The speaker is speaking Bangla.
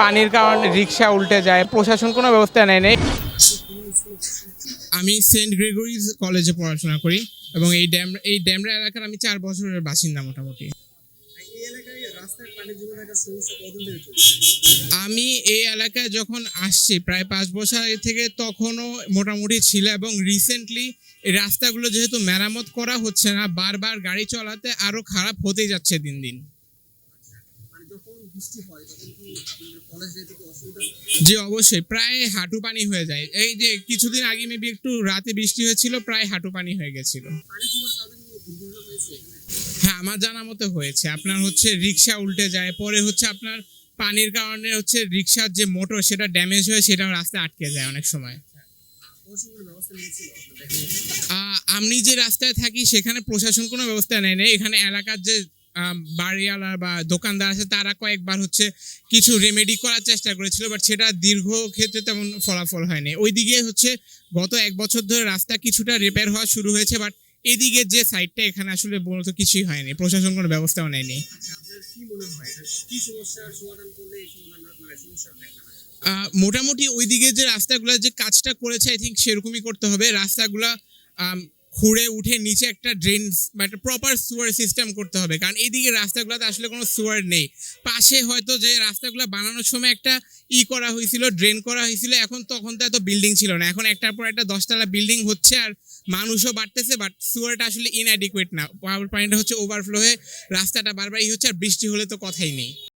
পানির কারণে রিক্সা উল্টে যায়। প্রশাসন কোনো ব্যবস্থা নেয় নেই। আমি সেন্ট গ্রেগরিজ কলেজে পড়াশোনা করি এবং এই ড্যাম, এই ড্যামরা এলাকার আমি চার বছরের বাসিন্দা মোটামুটি। আমি এই এলাকায় যখন আসছি, প্রায় পাঁচ বছর আগে থেকে তখনও মোটামুটি ছিল এবং রিসেন্টলি এই রাস্তাগুলো যেহেতু মেরামত করা হচ্ছে না, বারবার গাড়ি চলাতে আরও খারাপ হতেই যাচ্ছে দিন দিন। বৃষ্টি হয় তখন কি কলেজ যেতে কি অসুবিধা? জি অবশ্যই। প্রায় হাঁটু পানি হয়ে যায়। এই যে কিছুদিন আগে মেবি একটু রাতে বৃষ্টি হয়েছিল প্রায় হাঁটু পানি হয়ে গেছিল। পানি জমার কারণে কি দুর্ঘটনা হয়েছে হ্যাঁ আমার জানা মতো হয়েছে। আপনার হচ্ছে রিক্সা উল্টে যায় পরে হচ্ছে আপনার পানির কারণে হচ্ছে রিক্সার যে মোটর সেটা ড্যামেজ হয়ে সেটা রাস্তায় আটকে যায় অনেক সময়। আমি যে রাস্তায় থাকি সেখানে প্রশাসন কোনো ব্যবস্থা নেয় না এখানে এলাকার যে বাড়িওয়ালা বা দোকানদার আছে, তারা কয়েকবার হচ্ছে কিছু রেমেডি করার চেষ্টা করেছিল বাট সেটা দীর্ঘ ক্ষেত্রে তেমন ফলাফল হয়নি। ওইদিকে হচ্ছে গত এক বছর ধরে রাস্তা কিছুটা রিপেয়ার হওয়া শুরু হয়েছে বাট এদিকে যে সাইডটা এখানে আসলে মূলত কিছুই হয়নি, প্রশাসন কোনো ব্যবস্থাও নেয়নি। মোটামুটি ওইদিকে যে রাস্তাগুলো যে কাজটা করেছে আই থিঙ্ক সেরকমই করতে হবে। রাস্তাগুলা খুঁড়ে উঠে নিচে একটা ড্রেন একটা প্রপার সুয়ার সিস্টেম করতে হবে। কারণ এইদিকে রাস্তাগুলোতে আসলে কোনো সুয়ার নেই। পাশে হয়তো যে রাস্তাগুলো বানানোর সময় একটা ই করা হয়েছিল ড্রেন করা হয়েছিল, এখন তখন তো এত বিল্ডিং ছিল না। এখন একটার পর একটা দশতলা বিল্ডিং হচ্ছে আর মানুষও বাড়তেছে বাট সুয়ারটা আসলে ইনঅ্যাডিকুয়েট না। পানিটা হচ্ছে ওভারফ্লো হয়ে রাস্তাটা বারবার ই হচ্ছে আর বৃষ্টি হলে তো কথাই নেই।